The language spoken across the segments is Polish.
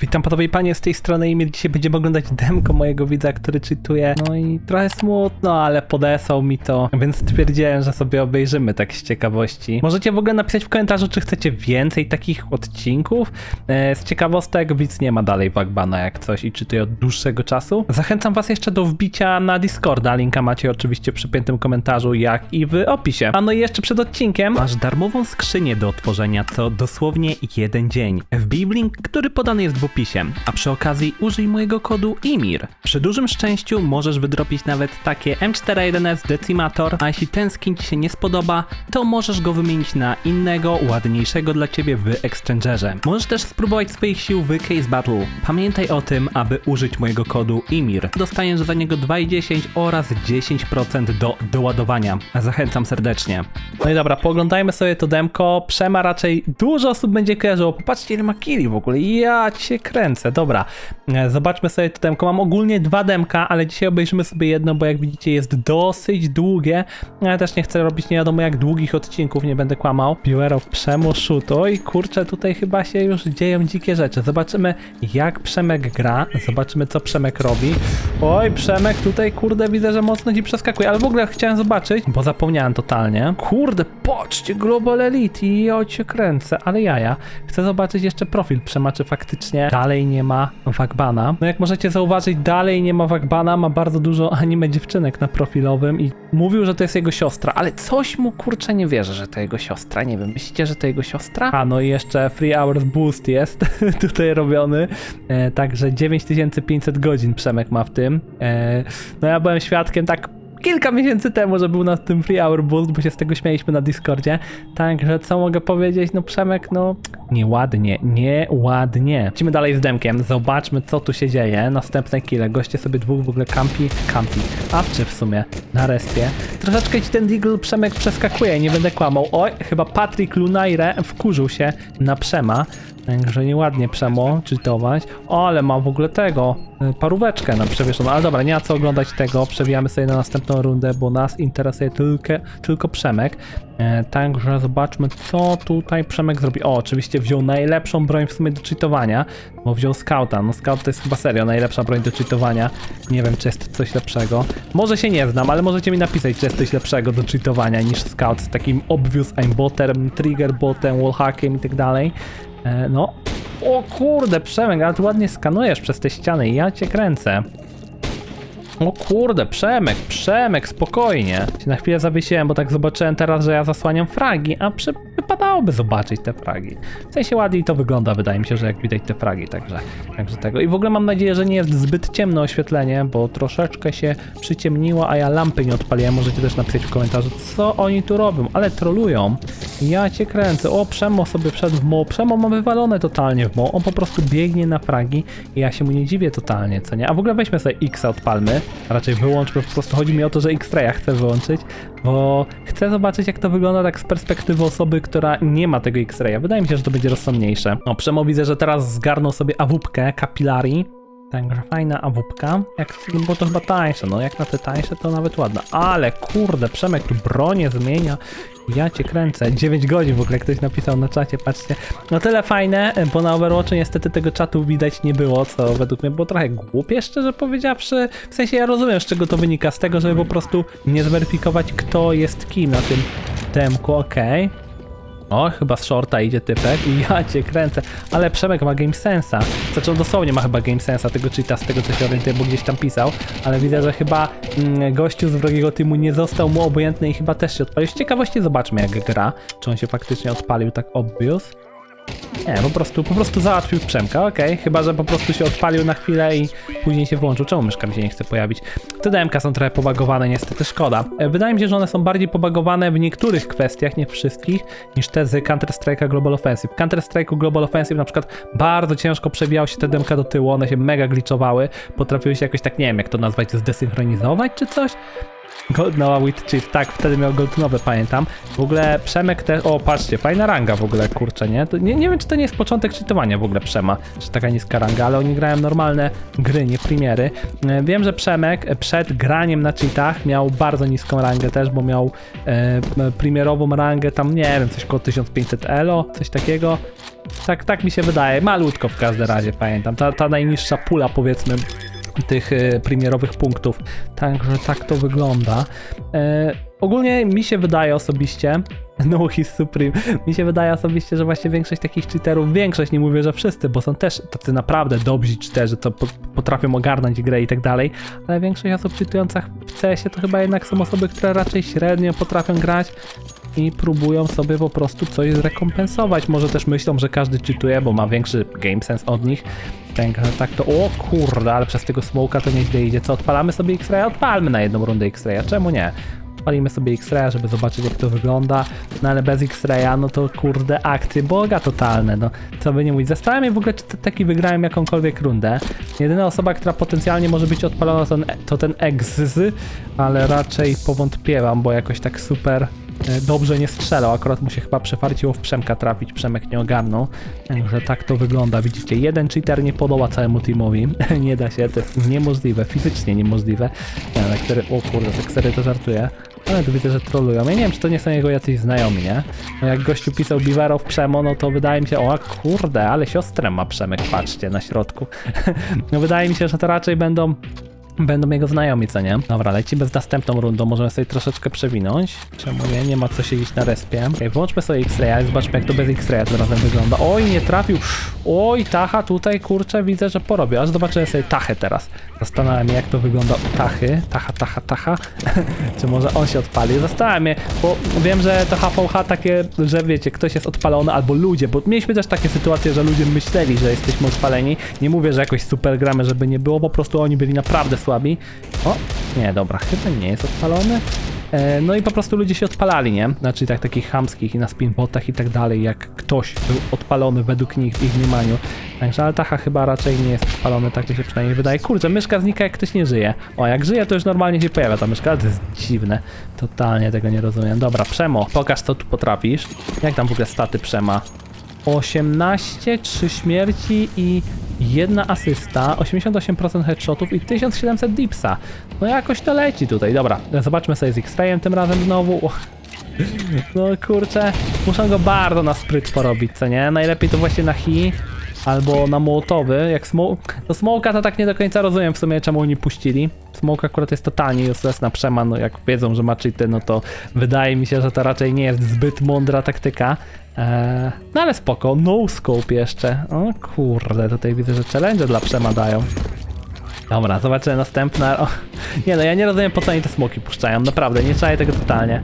Witam panowie i panie z tej strony i dzisiaj będziemy oglądać demko mojego widza, który czytuje. No i trochę smutno, ale podesłał mi to, więc stwierdziłem, że sobie obejrzymy tak z ciekawości. Możecie w ogóle napisać w komentarzu, czy chcecie więcej takich odcinków. E, z ciekawostek widz nie ma dalej Wagbana jak coś i czytuje od dłuższego czasu. Zachęcam was jeszcze do wbicia na Discorda, linka macie oczywiście w przypiętym komentarzu, jak i w opisie. A no i jeszcze przed odcinkiem masz darmową skrzynię do otworzenia co dosłownie jeden dzień. Wbij link, który podany jest w opisie, a przy okazji użyj mojego kodu IMIR. Przy dużym szczęściu możesz wydropić nawet takie M41S Decimator, a jeśli ten skin ci się nie spodoba, to możesz go wymienić na innego, ładniejszego dla ciebie w Exchangerze. Możesz też spróbować swoich sił w Case Battle. Pamiętaj o tym, aby użyć mojego kodu IMIR. Dostaniesz za niego 2,10 oraz 10% do doładowania. Zachęcam serdecznie. No i dobra, poglądajmy sobie to demko. Przema raczej dużo osób będzie kojarzyło. Popatrzcie ile ma killi w ogóle. Ja cię kręcę. Dobra, e, zobaczmy sobie to demko. Mam ogólnie dwa demka, ale dzisiaj obejrzymy sobie jedno, bo jak widzicie jest dosyć długie. Ja też nie chcę robić nie wiadomo jak długich odcinków, nie będę kłamał. Bureau of Przemo Shoot. Oj kurczę, tutaj chyba się już dzieją dzikie rzeczy. Zobaczymy jak Przemek gra, zobaczymy co Przemek robi. Oj, Przemek tutaj kurde widzę, że mocno ci przeskakuje, ale w ogóle chciałem zobaczyć, bo zapomniałem totalnie. Kurde, patrzcie, Global Elite i ja cię kręcę, ale jaja. Chcę zobaczyć jeszcze profil Przema, czy faktycznie dalej nie ma Wagbana. No jak możecie zauważyć, dalej nie ma Wagbana, ma bardzo dużo anime dziewczynek na profilowym i mówił, że to jest jego siostra, ale coś mu kurczę nie wierzę, że to jego siostra, nie wiem, myślicie, że to jego siostra? A, no i jeszcze Free Hours Boost jest tutaj robiony, e, także 9500 godzin Przemek ma w tym. E, no ja byłem świadkiem tak kilka miesięcy temu, że był na tym Free Hour Boost, bo się z tego śmialiśmy na Discordzie. Także co mogę powiedzieć? No Przemek, no nieładnie, nieładnie. Lecimy dalej z demkiem, zobaczmy co tu się dzieje. Następne kile, goście sobie dwóch w ogóle kampi, kampi. Awczy w sumie, na respie. Troszeczkę ci ten Deagle Przemek przeskakuje, nie będę kłamał. Oj, chyba Patrick Lunaire wkurzył się na Przema. Także nieładnie Przemo czytować. O, ale ma w ogóle tego, y, paróweczkę na przewieszoną. Ale dobra, nie ma co oglądać tego. Przewijamy sobie na następną rundę, bo nas interesuje tylko, tylko Przemek. E, także zobaczmy, co tutaj Przemek zrobi. O, oczywiście wziął najlepszą broń w sumie do cheatowania, bo wziął Scouta. No Scout to jest chyba serio najlepsza broń do cheatowania. Nie wiem, czy jest coś lepszego. Może się nie znam, ale możecie mi napisać, czy jest coś lepszego do cheatowania niż Scout z takim obvious aimbotem, trigger botem, wallhackiem i tak dalej. E, no. O kurde, Przemek, ale ty ładnie skanujesz przez te ściany. Ja cię kręcę. O kurde, Przemek, Przemek, spokojnie. Się na chwilę zawiesiłem, bo tak zobaczyłem teraz, że ja zasłaniam fragi, a przy... wypadałoby zobaczyć te fragi. W sensie ładniej to wygląda, wydaje mi się, że jak widać te fragi, także, także tego. I w ogóle mam nadzieję, że nie jest zbyt ciemne oświetlenie, bo troszeczkę się przyciemniło, a ja lampy nie odpaliłem. Możecie też napisać w komentarzu, co oni tu robią, ale trolują. Ja cię kręcę. O, Przemo sobie wszedł w mo. Przemo ma wywalone totalnie w mo. On po prostu biegnie na fragi i ja się mu nie dziwię totalnie, co nie? A w ogóle weźmy sobie X odpalmy. Raczej wyłączmy, po prostu chodzi mi o to, że X-Raya chcę wyłączyć, bo chcę zobaczyć jak to wygląda tak z perspektywy osoby, nie ma tego X-Raya. Wydaje mi się, że to będzie rozsądniejsze. No, Przemo widzę, że teraz zgarnął sobie awupkę Capillary. Także fajna awupka. Jak, bo to chyba tańsze, no jak na te tańsze to nawet ładna. Ale kurde, Przemek tu bronię zmienia. Ja cię kręcę. 9 godzin w ogóle ktoś napisał na czacie, patrzcie. No tyle fajne, bo na Overwatchu niestety tego czatu widać nie było, co według mnie było trochę głupie, szczerze powiedziawszy. W sensie ja rozumiem, z czego to wynika. Z tego, żeby po prostu nie zweryfikować, kto jest kim na tym demku, okej. O, chyba z shorta idzie typek i ja cię kręcę. Ale Przemek ma game sensa. Znaczy on dosłownie ma chyba game sensa tego cheata, z tego co się orientuję, bo gdzieś tam pisał. Ale widzę, że chyba mm, gościu z wrogiego teamu nie został mu obojętny i chyba też się odpalił. Z ciekawości zobaczmy jak gra. Czy on się faktycznie odpalił tak obvious. Nie, po prostu, po prostu załatwił Przemka, okej. Chyba, że po prostu się odpalił na chwilę i później się włączył. Czemu myszka mi się nie chce pojawić? Te DMK są trochę pobagowane, niestety szkoda. E, Wydaje mi się, że one są bardziej pobagowane w niektórych kwestiach, nie wszystkich, niż te z Counter-Strike'a Global Offensive. W Counter-Strike'u Global Offensive na przykład bardzo ciężko przebijało się te DMK do tyłu, one się mega glitchowały, potrafiły się jakoś tak, nie wiem jak to nazwać, zdesynchronizować czy coś. Goldnowa with cheat, tak, wtedy miał goldnowe, pamiętam. W ogóle Przemek też, o patrzcie, fajna ranga w ogóle, kurczę, nie? To nie? Nie wiem, czy to nie jest początek cheatowania w ogóle Przema, czy taka niska ranga, ale oni grają normalne gry, nie premiery. E, Wiem, że Przemek przed graniem na cheatach miał bardzo niską rangę też, bo miał e, premierową rangę tam, nie wiem, coś koło 1500 elo, coś takiego. Tak, tak mi się wydaje. Malutko w każdym razie, pamiętam. Ta, ta najniższa pula, powiedzmy, tych y, premierowych punktów. Także tak to wygląda. E, ogólnie mi się wydaje osobiście, no he's supreme, mi się wydaje osobiście, że właśnie większość takich cheaterów, większość, nie mówię, że wszyscy, bo są też tacy naprawdę dobrzy cheaterzy, po, potrafią ogarnąć grę i tak dalej, ale większość osób cheatujących w CS-ie to chyba jednak są osoby, które raczej średnio potrafią grać i próbują sobie po prostu coś zrekompensować. Może też myślą, że każdy czytuje, bo ma większy game sense od nich. Tak, tak to, o kurde, ale przez tego smoka to nieźle idzie. Co, odpalamy sobie X-Raya? Odpalmy na jedną rundę X-Raya, czemu nie? Odpalimy sobie X-Raya, żeby zobaczyć jak to wygląda, no ale bez X-Raya, no to kurde, akcje boga totalne, no co by nie mówić. Zastanawiam się w ogóle, czy taki wygrałem jakąkolwiek rundę. Jedyna osoba, która potencjalnie może być odpalona to ten, to ten ale raczej powątpiewam, bo jakoś tak super dobrze nie strzelał. Akurat mu się chyba przefarciło w Przemka trafić, Przemek nie ogarnął. Także tak to wygląda. Widzicie, jeden cheater nie podoba całemu teamowi. nie da się, to jest niemożliwe, fizycznie niemożliwe. Nie, tak serio, o kurde, tak serio to żartuję. Ale widzę, że trolują. Ja nie wiem, czy to nie są jego jacyś znajomi, nie? No jak gościu pisał Biwarow Przemo, no to wydaje mi się, o kurde, ale siostrę ma Przemek, patrzcie, na środku. no wydaje mi się, że to raczej będą Będą jego znajomi, co nie? Dobra, lecimy z następną rundą, możemy sobie troszeczkę przewinąć. Czemu nie? Nie ma co siedzieć na respie. Okej, włączmy sobie X-Raya i zobaczmy jak to bez X-Raya razem wygląda. Oj, nie trafił. Oj, Tacha tutaj, kurczę, widzę, że porobił. Aż zobaczymy sobie Tachę teraz. Zastanawiam się jak to wygląda u Tachy. Tacha, Tacha, Tacha. Czy może on się odpali? Zastanawiam się, bo wiem, że to HVH takie, że wiecie, ktoś jest odpalony albo ludzie, bo mieliśmy też takie sytuacje, że ludzie myśleli, że jesteśmy odpaleni. Nie mówię, że jakoś super gramy, żeby nie było, po prostu oni byli naprawdę słabi. O, nie, dobra, chyba nie jest odpalony. E, No i po prostu ludzie się odpalali, nie? Znaczy tak takich chamskich i na spinbotach i tak dalej, jak ktoś był odpalony według nich w ich mniemaniu. Także Altacha chyba raczej nie jest odpalony, tak mi się przynajmniej wydaje. Kurczę, myszka znika jak ktoś nie żyje. O, jak żyje to już normalnie się pojawia ta myszka, ale to jest dziwne. Totalnie tego nie rozumiem. Dobra, Przemo, pokaż co tu potrafisz. Jak tam w ogóle staty Przema? 18, 3 śmierci i jedna asysta, 88% headshotów i 1700 dipsa. No jakoś to leci tutaj. Dobra, zobaczmy sobie z X-Rayem tym razem znowu. No kurczę, muszę go bardzo na spryt porobić, co nie? Najlepiej to właśnie na hi albo na mołotowy. Jak smo to smoka to tak nie do końca rozumiem w sumie czemu oni puścili. Smoke akurat jest totalnie useless na przeman, no jak wiedzą, że ma cheaty, no to wydaje mi się, że to raczej nie jest zbyt mądra taktyka. Eee, no ale spoko, no scope jeszcze. O kurde, tutaj widzę, że challenge dla przema dają. Dobra, zobaczymy następna. O, nie no, ja nie rozumiem po co oni te smoki puszczają, naprawdę, nie czaję tego totalnie.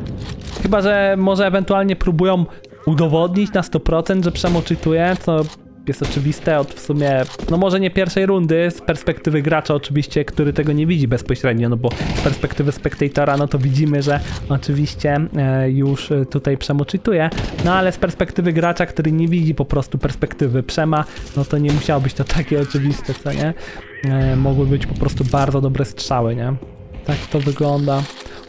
Chyba, że może ewentualnie próbują udowodnić na 100%, że Przemo czytuje, co jest oczywiste od w sumie, no może nie pierwszej rundy, z perspektywy gracza oczywiście, który tego nie widzi bezpośrednio, no bo z perspektywy spektatora, no to widzimy, że oczywiście e, już tutaj Przemo czytuje, no ale z perspektywy gracza, który nie widzi po prostu perspektywy Przema, no to nie musiało być to takie oczywiste, co nie? E, mogły być po prostu bardzo dobre strzały, nie? Tak to wygląda.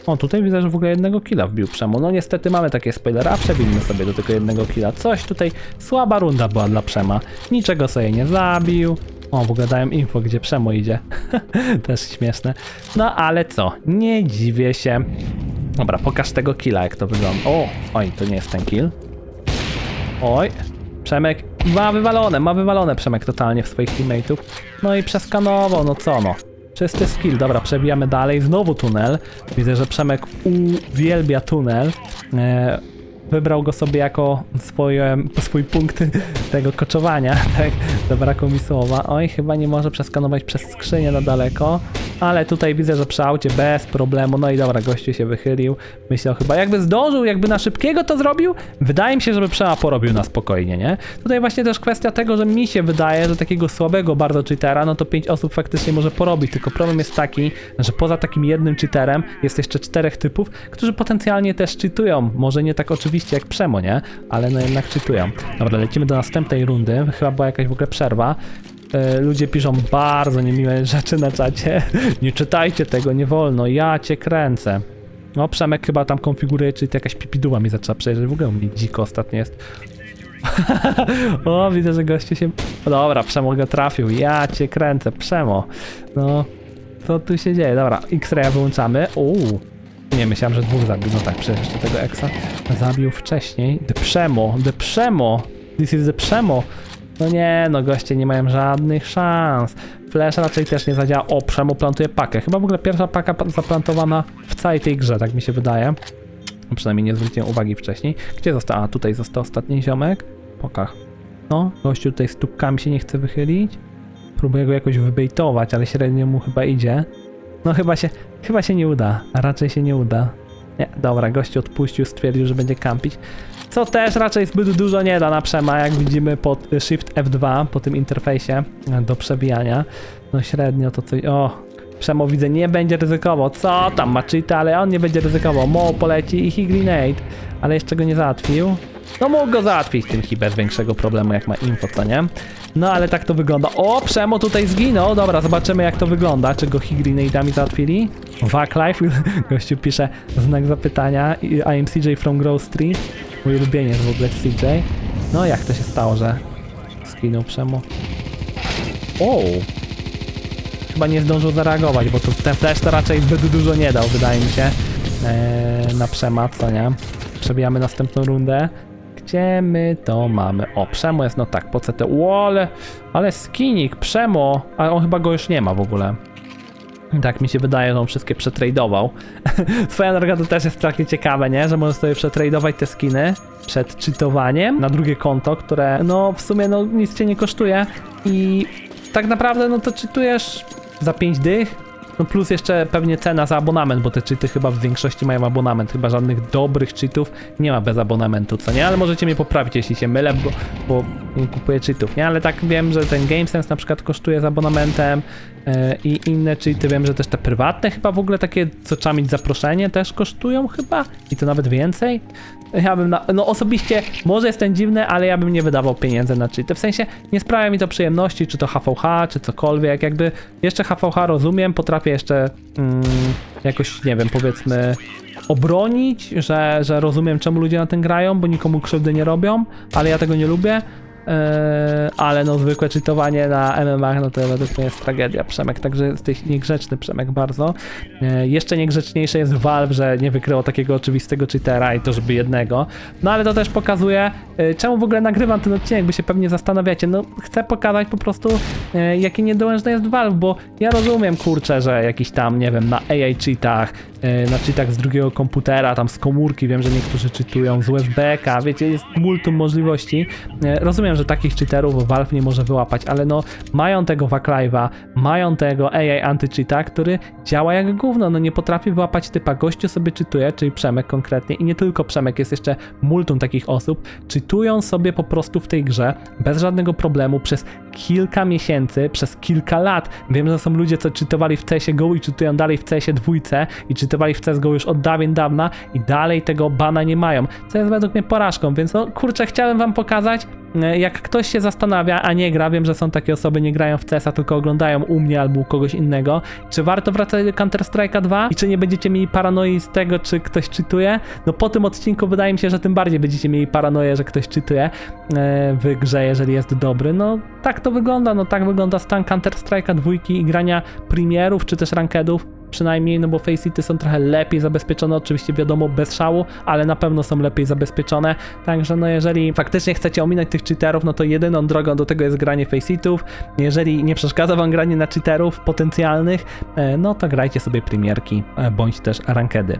O, tutaj widzę, że w ogóle jednego killa wbił Przemo. No niestety mamy takie spoilery, a przebijmy sobie do tego jednego killa. Coś tutaj, słaba runda była dla Przema. Niczego sobie nie zabił. O, w ogóle dałem info, gdzie Przemo idzie. Też śmieszne. No ale co, nie dziwię się. Dobra, pokaż tego killa, jak to wygląda. O, oj, to nie jest ten kill. Oj, Przemek ma wywalone, ma wywalone Przemek totalnie w swoich teammateów. No i przeskanował, no co no. Czysty skill, dobra, przebijamy dalej. Znowu tunel. Widzę, że Przemek uwielbia tunel. E, wybrał go sobie jako swoje, swój punkt tego koczowania, tak? Zabrakło mi słowa. Oj, chyba nie może przeskanować przez skrzynię na daleko, ale tutaj widzę, że przy aucie bez problemu. No i dobra, gościu się wychylił. Myślał chyba, jakby zdążył, jakby na szybkiego to zrobił, wydaje mi się, żeby Przema porobił na spokojnie, nie? Tutaj właśnie też kwestia tego, że mi się wydaje, że takiego słabego bardzo cheatera, no to pięć osób faktycznie może porobić, tylko problem jest taki, że poza takim jednym cheaterem jest jeszcze czterech typów, którzy potencjalnie też cheatują. Może nie tak oczywiście jak Przemo, nie? Ale no jednak cheatują. Dobra, lecimy do następnej rundy. Chyba była jakaś w ogóle przerwa. E, Ludzie piszą bardzo niemiłe rzeczy na czacie. Nie czytajcie tego, nie wolno. Ja cię kręcę. No, Przemek chyba tam konfiguruje, czyli to jakaś pipiduła mi zaczęła przejeżdżać. W ogóle mnie dziko ostatnio jest. o, widzę, że goście się... O, dobra, Przemo go trafił. Ja cię kręcę, Przemo. No, co tu się dzieje? Dobra, X-Raya wyłączamy. Uuu. Nie, myślałem, że dwóch zabił. No tak, przecież jeszcze tego Exa zabił wcześniej. De Przemo, De Przemo. this is the Przemo. No nie, no goście nie mają żadnych szans. Flash raczej też nie zadziała. O, Przemo plantuje pakę. Chyba w ogóle pierwsza paka pa- zaplantowana w całej tej grze, tak mi się wydaje. No Przynajmniej nie zwróciłem uwagi wcześniej. Gdzie został? A, tutaj został ostatni ziomek. Pokach. No, gościu tutaj z tubkami się nie chce wychylić. Próbuję go jakoś wybejtować, ale średnio mu chyba idzie. No chyba się, chyba się nie uda, raczej się nie uda. Nie, dobra, gościu odpuścił, stwierdził, że będzie kampić. Co też raczej zbyt dużo nie da na przema, jak widzimy pod Shift F2, po tym interfejsie do przebijania. No średnio to coś... O, Przemo widzę, nie będzie ryzykował. Co tam ma cheata, ale on nie będzie ryzykował. Mo poleci i he grenade, ale jeszcze go nie załatwił. No mógł go załatwić tym hi bez większego problemu, jak ma info, co nie? No ale tak to wygląda. O, Przemo tutaj zginął. Dobra, zobaczymy jak to wygląda. Czy go hi grenade'ami załatwili? Wack Life, gościu pisze znak zapytania. I- am CJ from Grove Street. Mój ulubieniec w ogóle CJ. No jak to się stało, że zginął Przemo? O! Chyba nie zdążył zareagować, bo tu ten flash to raczej zbyt dużo nie dał, wydaje mi się, eee, na przemat, co nie? Przebijamy następną rundę. Gdzie my to mamy? O, Przemo jest, no tak, po CT. O, ale, ale skinik, Przemo, a on chyba go już nie ma w ogóle. Tak mi się wydaje, że on wszystkie przetradował. Swoja droga to też jest takie ciekawe, nie? Że możesz sobie przetradować te skiny przed cheatowaniem na drugie konto, które no w sumie no nic cię nie kosztuje i tak naprawdę no to cheatujesz za 5 dych, no plus jeszcze pewnie cena za abonament, bo te cheaty chyba w większości mają abonament, chyba żadnych dobrych cheatów nie ma bez abonamentu, co nie? Ale możecie mnie poprawić, jeśli się mylę, bo, bo nie kupuję cheatów, nie? Ale tak wiem, że ten GameSense na przykład kosztuje z abonamentem e, i inne cheaty, wiem, że też te prywatne chyba w ogóle takie, co trzeba mieć zaproszenie, też kosztują chyba i to nawet więcej. Ja bym, na, no osobiście, może jestem dziwny, ale ja bym nie wydawał pieniędzy na cheaty. W sensie nie sprawia mi to przyjemności, czy to HVH, czy cokolwiek. Jakby jeszcze HVH rozumiem, potrafię jeszcze mm, jakoś, nie wiem, powiedzmy obronić, że, że rozumiem czemu ludzie na tym grają, bo nikomu krzywdy nie robią, ale ja tego nie lubię. Eee, ale no zwykłe czytowanie na MMA no to według mnie jest tragedia Przemek, także jesteś niegrzeczny Przemek bardzo. Eee, jeszcze niegrzeczniejsze jest Valve, że nie wykryło takiego oczywistego cheatera i to żeby jednego. No ale to też pokazuje, e, czemu w ogóle nagrywam ten odcinek, by się pewnie zastanawiacie. No chcę pokazać po prostu e, jaki niedołężny jest Valve, bo ja rozumiem kurczę, że jakiś tam, nie wiem, na AI cheatach, na cheatach z drugiego komputera, tam z komórki, wiem, że niektórzy czytują z USB-ka, wiecie, jest multum możliwości. E, Rozumiem, że takich cheaterów Valve nie może wyłapać, ale no mają tego Wacklive'a, mają tego AI anti-cheata, który działa jak gówno, no nie potrafi wyłapać typa gościu sobie czytuje, czyli Przemek konkretnie i nie tylko Przemek, jest jeszcze multum takich osób, czytują sobie po prostu w tej grze bez żadnego problemu przez kilka miesięcy, przez kilka lat. Wiem, że są ludzie, co czytowali w CSie GO i czytują dalej w CSie dwójce i czytowali w CSGO już od dawien dawna i dalej tego bana nie mają, co jest według mnie porażką, więc no kurczę, chciałem wam pokazać, e, jak ktoś się zastanawia, a nie gra, wiem, że są takie osoby, nie grają w CS-a, tylko oglądają u mnie albo u kogoś innego, czy warto wracać do Counter-Strike'a 2 i czy nie będziecie mieli paranoi z tego, czy ktoś czytuje? No po tym odcinku wydaje mi się, że tym bardziej będziecie mieli paranoję, że ktoś czytuje e, w grze, jeżeli jest dobry. No tak to wygląda, no tak wygląda stan Counter-Strike'a dwójki i grania premierów, czy też rankedów. Przynajmniej, no bo Faceity są trochę lepiej zabezpieczone, oczywiście wiadomo bez szału, ale na pewno są lepiej zabezpieczone. Także no jeżeli faktycznie chcecie ominąć tych cheaterów, no to jedyną drogą do tego jest granie Faceitów. Jeżeli nie przeszkadza wam granie na cheaterów potencjalnych, e, no to grajcie sobie premierki, e, bądź też rankedy.